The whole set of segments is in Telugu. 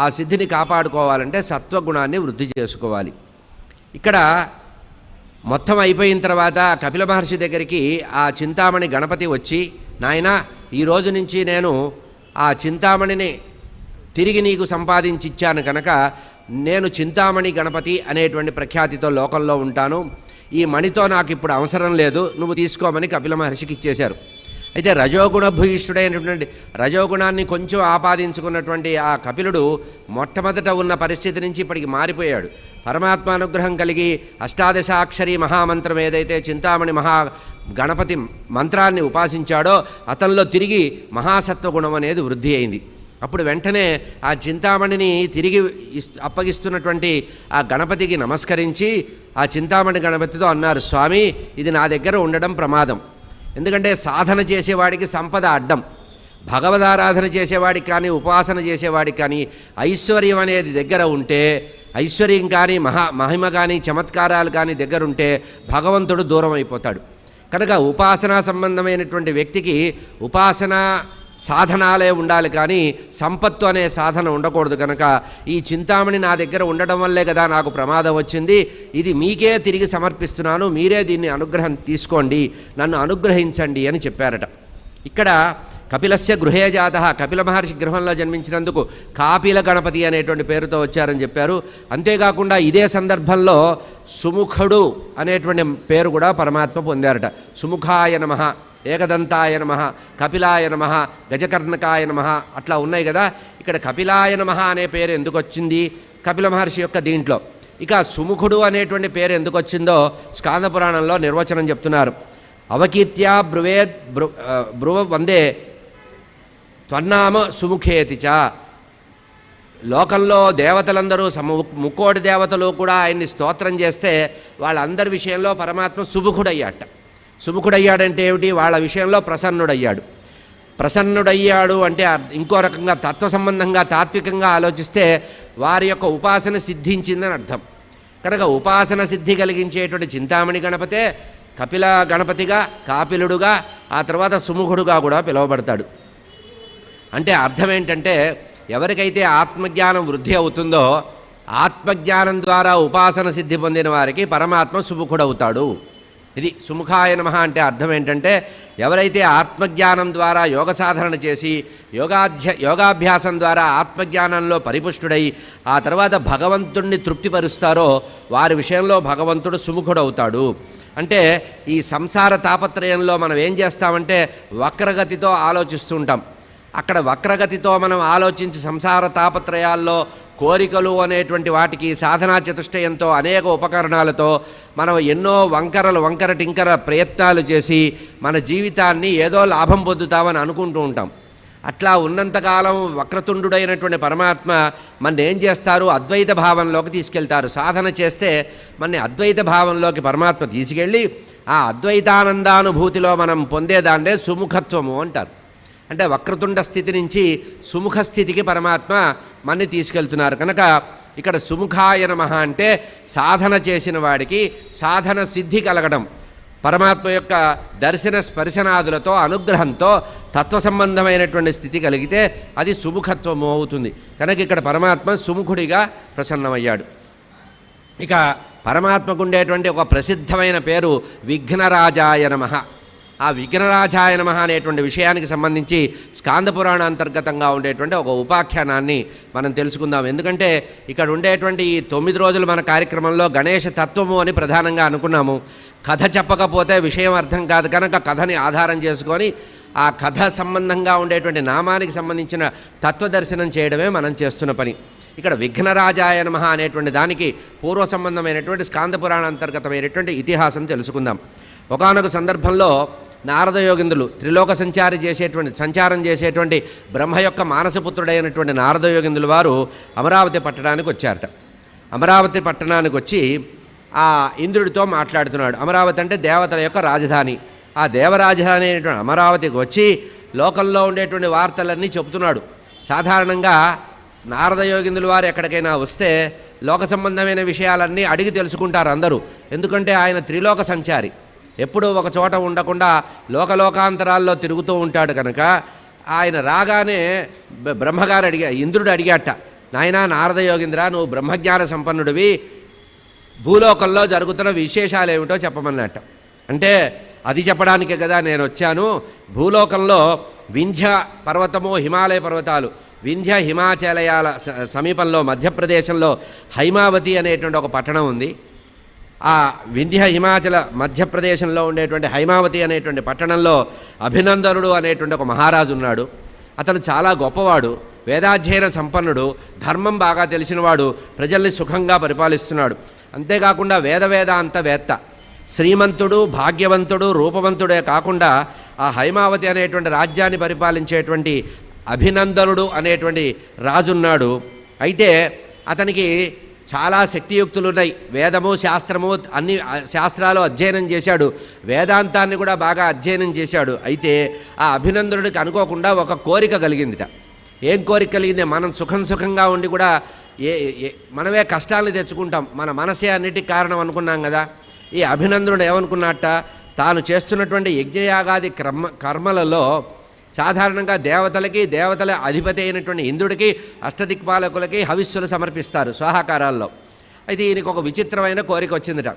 ఆ సిద్ధిని కాపాడుకోవాలంటే సత్వగుణాన్ని వృద్ధి చేసుకోవాలి. ఇక్కడ మొత్తం అయిపోయిన తర్వాత కపిల మహర్షి దగ్గరికి ఆ చింతామణి గణపతి వచ్చి నాయన ఈ రోజు నుంచి నేను ఆ చింతామణిని తిరిగి నీకు సంపాదించి ఇచ్చాను కనుక నేను చింతామణి గణపతి అనేటువంటి ప్రఖ్యాతితో లోకంలో ఉంటాను. ఈ మణితో నాకు ఇప్పుడు అవసరం లేదు. నువ్వు తీసుకోమని కపిల మహర్షికి ఇచ్చేశారు. అయితే రజోగుణ భూయిష్ఠుడైనటువంటి రజోగుణాన్ని కొంచెం ఆపాదించుకున్నటువంటి ఆ కపిలుడు మొట్టమొదట ఉన్న పరిస్థితి నుంచి ఇప్పటికి మారిపోయాడు. పరమాత్మ అనుగ్రహం కలిగి అష్టాదశాక్షరి మహామంత్రం ఏదైతే చింతామణి మహా గణపతి మంత్రాన్ని ఉపాసించాడో అతనిలో తిరిగి మహాసత్వగుణం అనేది వృద్ధి అయింది. అప్పుడు వెంటనే ఆ చింతామణిని తిరిగి అప్పగిస్తున్నటువంటి ఆ గణపతికి నమస్కరించి ఆ చింతామణి గణపతితో అన్నారు స్వామి ఇది నా దగ్గర ఉండడం ప్రమాదం. ఎందుకంటే సాధన చేసేవాడికి సంపద అడ్డం. భగవదారాధన చేసేవాడికి కానీ ఉపాసన చేసేవాడికి కానీ ఐశ్వర్యం అనేది దగ్గర ఉంటే ఐశ్వర్యం కానీ మహా మహిమ కానీ చమత్కారాలు కానీ దగ్గర ఉంటే భగవంతుడు దూరం అయిపోతాడు కనుక ఉపాసనా సంబంధమైనటువంటి వ్యక్తికి ఉపాసన సాధనాలే ఉండాలి కానీ సంపత్తు అనే సాధన ఉండకూడదు కనుక ఈ చింతామణి నా దగ్గర ఉండడం వల్లే కదా నాకు ప్రమాదం వచ్చింది. ఇది మీకే తిరిగి సమర్పిస్తున్నాను. మీరే దీన్ని అనుగ్రహం తీసుకోండి. నన్ను అనుగ్రహించండి అని చెప్పారట. ఇక్కడ కపిలస్య గృహే జాత. కపిల మహర్షి గృహంలో జన్మించినందుకు కాపిల గణపతి అనేటువంటి పేరుతో వచ్చారని చెప్పారు. అంతేకాకుండా ఇదే సందర్భంలో సుముఖుడు అనేటువంటి పేరు కూడా పరమాత్మ పొందారట. సుముఖాయ నమ. ఏకదంతాయ నమ కపిలాయ నమ గజకర్ణకాయ నమ అట్లా ఉన్నాయి కదా. ఇక్కడ కపిలాయ నమ అనే పేరు ఎందుకు వచ్చింది కపిల మహర్షి యొక్క దీంట్లో. ఇక సుముఖుడు అనేటువంటి పేరు ఎందుకు వచ్చిందో స్కాంద పురాణంలో నిర్వచనం చెప్తున్నారు. అవకీర్త్యా బ్రువేద్ బ్రు బ్రువ వందే త్వన్నామ సుముఖేతి చ. లోకంలో దేవతలందరూ సమ ముక్కోటి దేవతలు కూడా ఆయన్ని స్తోత్రం చేస్తే వాళ్ళందరి విషయంలో పరమాత్మ సుముఖుడయ్యాట. సుముఖుడయ్యాడంటే ఏమిటి? వాళ్ళ విషయంలో ప్రసన్నుడయ్యాడు. ప్రసన్నుడయ్యాడు అంటే ఇంకో రకంగా తత్వ సంబంధంగా తాత్వికంగా ఆలోచిస్తే వారి యొక్క ఉపాసన సిద్ధించిందని అర్థం. కనుక ఉపాసన సిద్ధి కలిగించేటువంటి చింతామణి గణపతే కపిల గణపతిగా కాపిలుడుగా ఆ తర్వాత సుముఖుడుగా కూడా పిలువబడతాడు. అంటే అర్థం ఏంటంటే ఎవరికైతే ఆత్మజ్ఞానం వృద్ధి అవుతుందో ఆత్మజ్ఞానం ద్వారా ఉపాసన సిద్ధి పొందిన వారికి పరమాత్మ సుముఖుడవుతాడు. ఇది సుముఖాయ నమ అంటే అర్థం ఏంటంటే ఎవరైతే ఆత్మజ్ఞానం ద్వారా యోగ సాధన చేసి యోగాధ్య యోగాభ్యాసం ద్వారా ఆత్మజ్ఞానంలో పరిపుష్టుడై ఆ తర్వాత భగవంతుణ్ణి తృప్తిపరుస్తారో వారి విషయంలో భగవంతుడు సుముఖుడవుతాడు. అంటే ఈ సంసార తాపత్రయంలో మనం ఏం చేస్తామంటే వక్రగతితో ఆలోచిస్తుంటాం. అక్కడ వక్రగతితో మనం ఆలోచించి సంసార తాపత్రయాల్లో కోరికలు అనేటువంటి వాటికి సాధనా చతుష్టయంతో అనేక ఉపకరణాలతో మనం ఎన్నో వంకరలు వంకర టింకర ప్రయత్నాలు చేసి మన జీవితాన్ని ఏదో లాభం పొందుతామని అనుకుంటూ ఉంటాం. అట్లా ఉన్నంతకాలం వక్రతుండుడైనటువంటి పరమాత్మ మన ఏం చేస్తారు? అద్వైత భావంలోకి తీసుకెళ్తారు. సాధన చేస్తే మన అద్వైత భావంలోకి పరమాత్మ తీసుకెళ్ళి ఆ అద్వైతానందానుభూతిలో మనం పొందేదాన్నే సుముఖత్వము అంటారు. అంటే వక్రతుండ స్థితి నుంచి సుముఖ స్థితికి పరమాత్మ మన్ని తీసుకెళ్తున్నారు. కనుక ఇక్కడ సుముఖాయ నమః అంటే సాధన చేసిన వాడికి సాధన సిద్ధి కలగడం. పరమాత్మ యొక్క దర్శన స్పర్శనాదులతో అనుగ్రహంతో తత్వ సంబంధమైనటువంటి స్థితి కలిగితే అది సుముఖత్వము అవుతుంది. కనుక ఇక్కడ పరమాత్మ సుముఖుడిగా ప్రసన్నమయ్యాడు. ఇక పరమాత్మకు ఉండేటువంటి ఒక ప్రసిద్ధమైన పేరు విఘ్నరాజాయ నమః. ఆ విఘ్నరాజాయ నమ అనేటువంటి విషయానికి సంబంధించి స్కాంద పురాణ అంతర్గతంగా ఉండేటువంటి ఒక ఉపాఖ్యానాన్ని మనం తెలుసుకుందాం. ఎందుకంటే ఇక్కడ ఉండేటువంటి ఈ తొమ్మిది రోజులు మన కార్యక్రమంలో గణేష తత్వము అని ప్రధానంగా అనుకున్నాము. కథ చెప్పకపోతే విషయం అర్థం కాదు కనుక కథని ఆధారం చేసుకొని ఆ కథ సంబంధంగా ఉండేటువంటి నామానికి సంబంధించిన తత్వదర్శనం చేయడమే మనం చేస్తున్న పని. ఇక్కడ విఘ్నరాజాయ నమ అనేటువంటి దానికి పూర్వ సంబంధమైనటువంటి స్కాంద పురాణ అంతర్గతమైనటువంటి ఇతిహాసం తెలుసుకుందాం. ఒకానొక సందర్భంలో నారద యోగిందులు త్రిలోక సంచారి చేసేటువంటి సంచారం చేసేటువంటి బ్రహ్మ యొక్క మానసపుత్రుడైనటువంటి నారద యోగిందులు వారు అమరావతి పట్టణానికి వచ్చారట. అమరావతి పట్టణానికి వచ్చి ఆ ఇంద్రుడితో మాట్లాడుతున్నాడు. అమరావతి అంటే దేవతల యొక్క రాజధాని. ఆ దేవరాజధాని అయినటువంటి అమరావతికి వచ్చి లోకంలో ఉండేటువంటి వార్తలన్నీ చెబుతున్నాడు. సాధారణంగా నారద యోగిందుల వారు ఎక్కడికైనా వస్తే లోక సంబంధమైన విషయాలన్నీ అడిగి తెలుసుకుంటారు అందరూ. ఎందుకంటే ఆయన త్రిలోక సంచారి. ఎప్పుడూ ఒక చోట ఉండకుండా లోకలోకాంతరాల్లో తిరుగుతూ ఉంటాడు కనుక ఆయన రాగానే బ్రహ్మగారు అడిగా ఇంద్రుడు అడిగాట నాయనా నారద యోగింద్ర నువ్వు బ్రహ్మజ్ఞాన సంపన్నుడివి. భూలోకంలో జరుగుతున్న విశేషాలు ఏమిటో చెప్పమన్నట్ట అంటే అది చెప్పడానికే కదా నేను వచ్చాను. భూలోకంలో వింధ్య పర్వతము హిమాలయ పర్వతాలు వింధ్య హిమాచలయాల స- సమీపంలో మధ్యప్రదేశంలో హైమావతి అనేటువంటి ఒక పట్టణం ఉంది. ఆ వింధ్య హిమాచల మధ్యప్రదేశంలో ఉండేటువంటి హైమావతి అనేటువంటి పట్టణంలో అభినందనుడు అనేటువంటి ఒక మహారాజు ఉన్నాడు. అతను చాలా గొప్పవాడు వేదాధ్యయన సంపన్నుడు ధర్మం బాగా తెలిసినవాడు ప్రజల్ని సుఖంగా పరిపాలిస్తున్నాడు. అంతేకాకుండా వేద వేదాంత వేత్త. శ్రీమంతుడు భాగ్యవంతుడు రూపవంతుడే కాకుండా ఆ హైమావతి అనేటువంటి రాజ్యాన్ని పరిపాలించేటువంటి అభినందనుడు అనేటువంటి రాజున్నాడు. అయితే అతనికి చాలా శక్తియుక్తులు ఉన్నాయి వేదము శాస్త్రము అన్ని శాస్త్రాలు అధ్యయనం చేశాడు. వేదాంతాన్ని కూడా బాగా అధ్యయనం చేశాడు. అయితే ఆ అభినందనుడికి అనుకోకుండా ఒక కోరిక కలిగిందిట. ఏం కోరిక కలిగింది? మనం సుఖం సుఖంగా ఉండి కూడా ఏ ఏ- మనమే కష్టాలను తెచ్చుకుంటాం. మన మనసే అన్నిటికి కారణం అనుకున్నాం కదా. ఈ అభినందనుడు ఏమనుకున్నట్ట తాను చేస్తున్నటువంటి యజ్ఞయాగాది కర్మ కర్మలలో సాధారణంగా దేవతలకి దేవతల అధిపతి అయినటువంటి ఇంద్రుడికి అష్టదిక్పాలకులకి హవిస్సులు సమర్పిస్తారు స్వాహాకారాల్లో. అయితే ఈయనకు ఒక విచిత్రమైన కోరిక వచ్చిందట.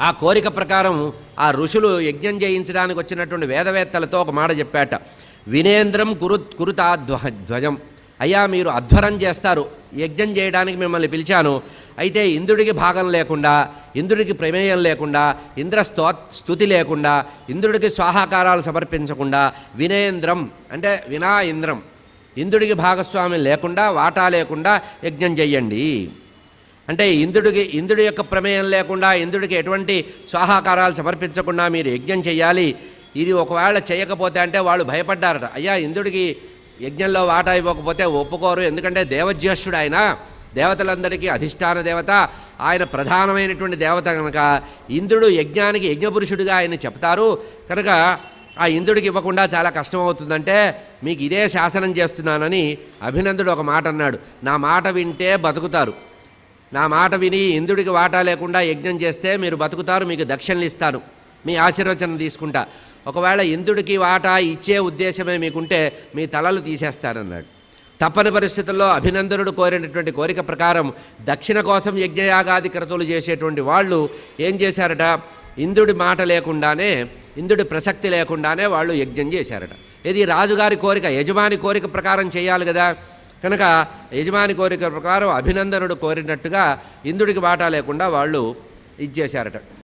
ఆ కోరిక ప్రకారం ఆ ఋషులు యజ్ఞం చేయించడానికి వచ్చినటువంటి వేదవేత్తలతో ఒక మాట చెప్పాట. వినేంద్రం కురు కురుతా ధ్వ ధ్వజం. అయ్యా మీరు అధ్వరం చేస్తారు. యజ్ఞం చేయడానికి మిమ్మల్ని పిలిచాను. అయితే ఇంద్రుడికి భాగం లేకుండా ఇంద్రుడికి ప్రమేయం లేకుండా ఇంద్ర స్తో స్థుతి లేకుండా ఇంద్రుడికి స్వాహాకారాలు సమర్పించకుండా వినేంద్రం అంటే వినా ఇంద్రం ఇంద్రుడికి భాగస్వామ్యం లేకుండా వాటా లేకుండా యజ్ఞం చెయ్యండి. అంటే ఇంద్రుడికి ఇంద్రుడి యొక్క ప్రమేయం లేకుండా ఇంద్రుడికి ఎటువంటి స్వాహాకారాలు సమర్పించకుండా మీరు యజ్ఞం చేయాలి ఇది ఒకవేళ చేయకపోతే అంటే వాళ్ళు భయపడ్డారట. అయ్యా ఇంద్రుడికి యజ్ఞంలో వాటా ఇవ్వకపోతే ఒప్పుకోరు. ఎందుకంటే దేవజ్యేష్ఠుడు ఆయన దేవతలందరికీ అధిష్టాన దేవత ఆయన ప్రధానమైనటువంటి దేవత కనుక ఇంద్రుడు యజ్ఞానికి యజ్ఞపురుషుడిగా ఆయన చెప్తారు. కనుక ఆ ఇంద్రుడికి ఇవ్వకుండా చాలా కష్టం అవుతుందంటే మీకు ఇదే శాసనం చేస్తున్నానని అభినందుడు ఒక మాట అన్నాడు. నా మాట వింటే బతుకుతారు. నా మాట విని ఇంద్రుడికి వాటా లేకుండా యజ్ఞం చేస్తే మీరు బతుకుతారు మీకు దక్షిణలు ఇస్తాను. మీ ఆశీర్వచనం తీసుకుంటా. ఒకవేళ ఇంద్రుడికి వాటా ఇచ్చే ఉద్దేశమే మీకుంటే మీ తలలు తీసేస్తారన్నాడు. తప్పని పరిస్థితుల్లో అభినందనుడు కోరినటువంటి కోరిక ప్రకారం దక్షిణ కోసం యజ్ఞయాగాది క్రతువులు చేసేటువంటి వాళ్ళు ఏం చేశారట? ఇంద్రుడి మాట లేకుండానే ఇంద్రుడి ప్రసక్తి లేకుండానే వాళ్ళు యజ్ఞం చేశారట. ఇది రాజుగారి కోరిక యజమాని కోరిక ప్రకారం చేయాలి కదా. కనుక యజమాని కోరిక ప్రకారం అభినందనుడు కోరినట్టుగా ఇంద్రుడికి బాటా లేకుండా వాళ్ళు ఇచ్చేశారట